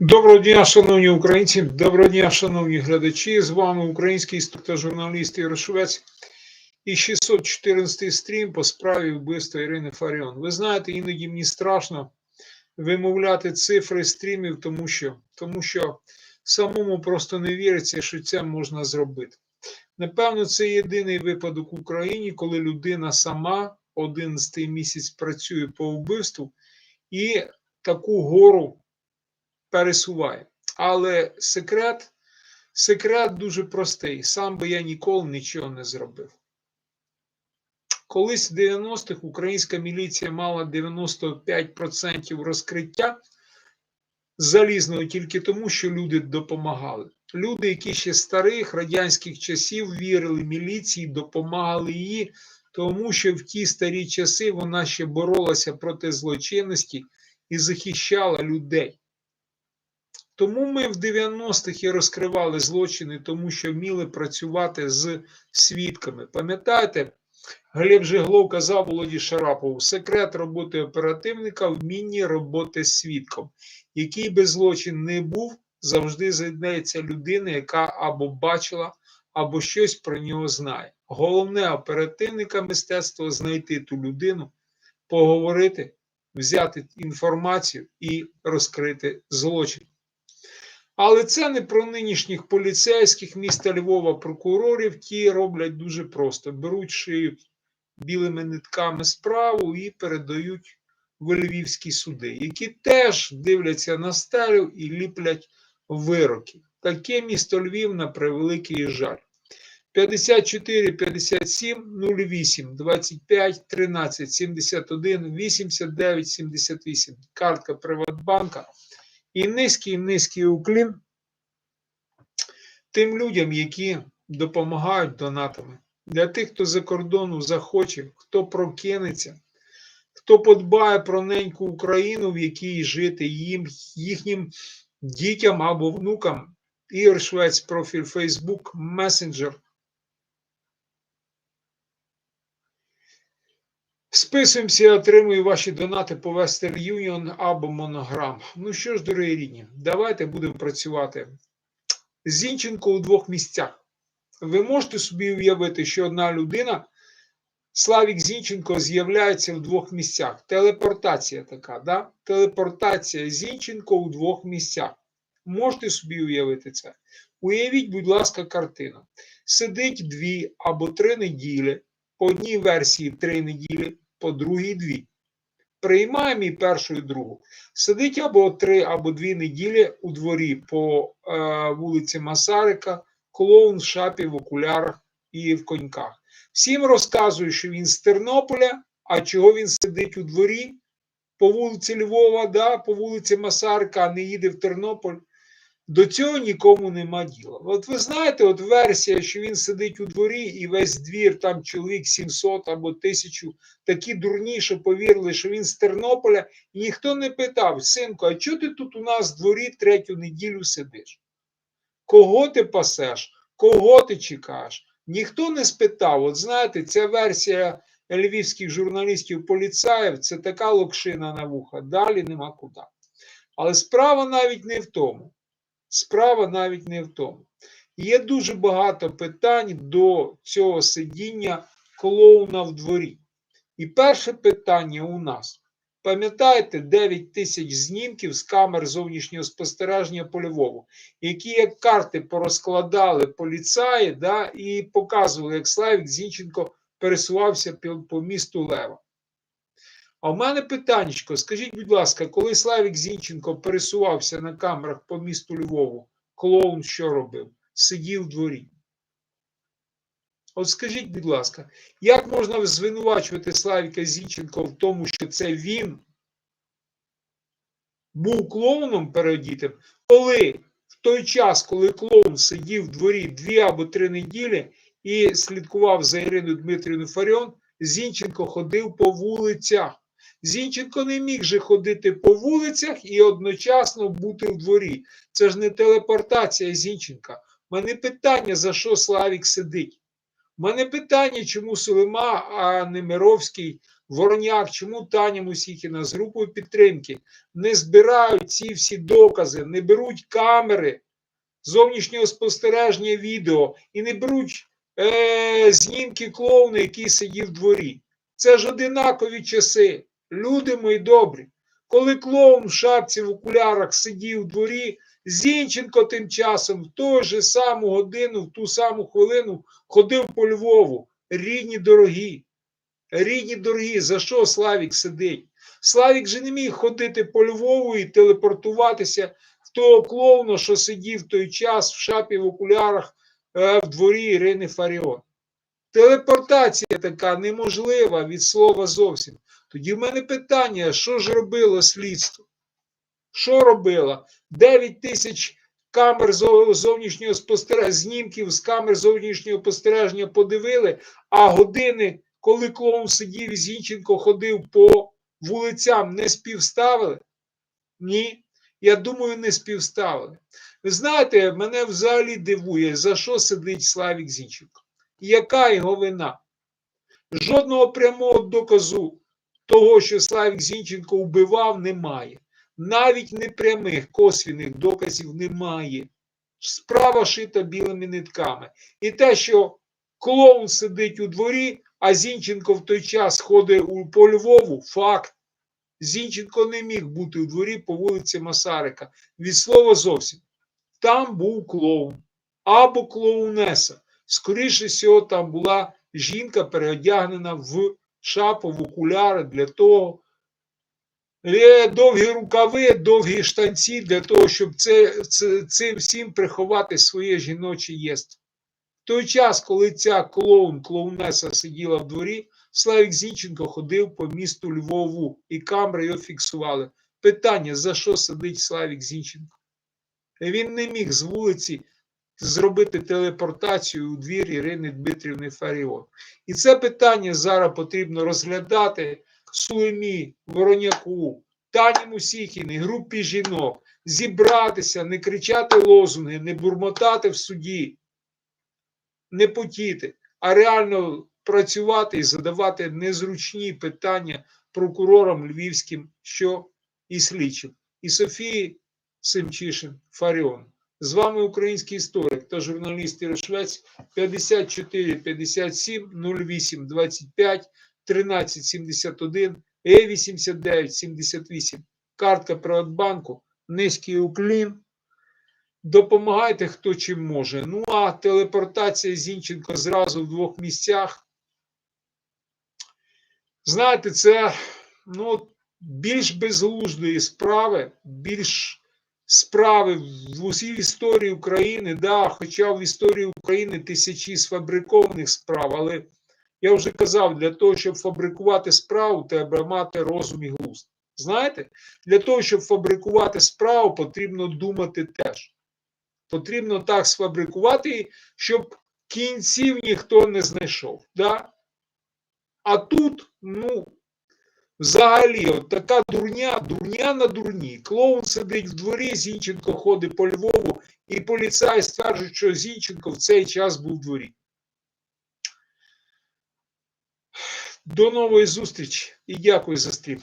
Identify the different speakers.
Speaker 1: Доброго дня, шановні українці, доброго дня, шановні глядачі. З вами український інструктор журналіст Ігор Швець і 614 стрім по справі вбивства Ірини Фаріон. Ви знаєте, іноді мені страшно вимовляти цифри стрімів, тому що, тому що самому просто не віриться, що це можна зробити. Напевно, це єдиний випадок в Україні, коли людина сама 11 місяць працює по вбивству і таку гору пересуває. Але секрет, секрет дуже простий. Сам би я ніколи нічого не зробив. Колись в 90-х українська міліція мала 95% розкриття залізного тільки тому, що люди допомагали. Люди, які ще старих радянських часів вірили міліції, допомагали їй, тому що в ті старі часи вона ще боролася проти злочинності і захищала людей. Тому ми в 90-х і розкривали злочини, тому що вміли працювати з свідками. Пам'ятаєте, Глеб Жиглов казав Володі Шарапову: секрет роботи оперативника вмінні роботи з свідком. Який би злочин не був, завжди знайдеться людина, яка або бачила, або щось про нього знає. Головне оперативника мистецтва знайти ту людину, поговорити, взяти інформацію і розкрити злочин. Але це не про нинішніх поліцейських міста Львова прокурорів, ті роблять дуже просто: беруть шиють білими нитками справу і передають в львівські суди, які теж дивляться на стелю і ліплять вироки. Таке місто Львів на превеликий жаль. 54 57 08 25 13 71 89 78. Картка Приватбанка. І низький низький уклін тим людям, які допомагають донатами. Для тих, хто за кордону захоче, хто прокинеться, хто подбає про неньку Україну, в якій жити їм, їхнім дітям або внукам. Ігор Швець, профіль Facebook, месенджер. Списуємося, я отримую ваші донати по Western Union або Monogram. Ну що ж, дорогі рідні, давайте будемо працювати. Зінченко у двох місцях. Ви можете собі уявити, що одна людина, Славік Зінченко, з'являється в двох місцях. Телепортація така, да? Телепортація Зінченко у двох місцях. Можете собі уявити це? Уявіть, будь ласка, картину. Сидить дві або три неділі, по одній версії три неділі, по другій дві. Приймаємо і першу, і другу. Сидить або три, або дві неділі у дворі по е, вулиці Масарика, клоун в шапі, в окулярах і в коньках. Всім розказує, що він з Тернополя, а чого він сидить у дворі по вулиці Львова, да, по вулиці Масарика, а не їде в Тернополь. До цього нікому нема діла. От ви знаєте, от версія, що він сидить у дворі і весь двір, там чоловік 700 або 1000, такі дурні, що повірили, що він з Тернополя, і ніхто не питав, синку, а чого ти тут у нас в дворі третю неділю сидиш? Кого ти пасеш? Кого ти чекаєш? Ніхто не спитав. От знаєте, ця версія львівських журналістів поліцаїв це така локшина на вуха, далі нема куди. Але справа навіть не в тому. Справа навіть не в тому. Є дуже багато питань до цього сидіння клоуна в дворі. І перше питання у нас. Пам'ятаєте 9 тисяч знімків з камер зовнішнього спостереження по Львову, які як карти порозкладали поліцаї да, і показували, як Славік Зінченко пересувався по, місту Лева. А в мене питаннячко, скажіть, будь ласка, коли Славік Зінченко пересувався на камерах по місту Львову, клоун що робив? Сидів в дворі. От скажіть, будь ласка, як можна звинувачувати Славіка Зінченко в тому, що це він був клоуном переодітим, коли в той час, коли клоун сидів в дворі дві або три неділі і слідкував за Іриною Дмитрівною Фаріон, Зінченко ходив по вулицях. Зінченко не міг же ходити по вулицях і одночасно бути в дворі. Це ж не телепортація Зінченка. У мене питання, за що Славік сидить. У мене питання, чому Сулейма, а не Мировський, Вороняк, чому Таня Мусіхіна з групою підтримки не збирають ці всі докази, не беруть камери зовнішнього спостереження відео і не беруть е, знімки клоуна, який сидів в дворі. Це ж одинакові часи. Люди мої добрі. Коли клоун в шапці в окулярах сидів у дворі, Зінченко тим часом в ту ж саму годину, в ту саму хвилину ходив по Львову. Рідні дорогі. Рідні дорогі, за що Славік сидить? Славік же не міг ходити по Львову і телепортуватися в того клоуна, що сидів в той час в шапі в окулярах е, в дворі Ірини Фаріон. Телепортація така неможлива від слова зовсім. Тоді в мене питання: що ж робило слідство? Що робило? 9 тисяч камер зовнішнього спостереження, знімків з камер зовнішнього спостереження подивили, а години, коли клоун сидів і Зінченко ходив по вулицям, не співставили? Ні. Я думаю, не співставили. Ви знаєте, мене взагалі дивує, за що сидить Славік Зінченко. Яка його вина? Жодного прямого доказу того, що Славік Зінченко вбивав, немає. Навіть непрямих косвіних доказів немає. Справа шита білими нитками. І те, що клоун сидить у дворі, а Зінченко в той час ходить по Львову, факт. Зінченко не міг бути у дворі по вулиці Масарика. Від слова зовсім. Там був клоун або клоунеса. Скоріше всього, там була жінка переодягнена в шапу, в окуляри для того, е, довгі рукави, довгі штанці для того, щоб це, це, цим всім приховати своє жіноче єство. В той час, коли ця клоун, клоунеса сиділа в дворі, Славік Зінченко ходив по місту Львову, і камери його фіксували. Питання: за що сидить Славік Зінченко? Він не міг з вулиці зробити телепортацію у двір Ірини Дмитрівни Фаріон. І це питання зараз потрібно розглядати Сулемі, Вороняку, Тані Мусіхіни, групі жінок, зібратися, не кричати лозунги, не бурмотати в суді, не потіти, а реально працювати і задавати незручні питання прокурорам львівським, що і слідчим. І Софії Семчишин Фаріон. З вами український історик та журналіст Ірошвець 54 57 08 25 13 71 Е 89 78. Картка Приватбанку. Низький уклін. Допомагайте хто чим може. Ну а телепортація Зінченко зразу в двох місцях. Знаєте, це ну, більш безглуздої справи, більш справи в усій історії України, да, хоча в історії України тисячі сфабрикованих справ, але я вже казав, для того, щоб фабрикувати справу, треба мати розум і глузд. Знаєте, для того, щоб фабрикувати справу, потрібно думати теж. Потрібно так сфабрикувати, щоб кінців ніхто не знайшов. Да? А тут, ну, Взагалі, от така дурня, дурня на дурні. Клоун сидить в дворі, Зінченко ходить по Львову, і поліцай скаже, що Зінченко в цей час був в дворі. До нової зустрічі і дякую за стрім.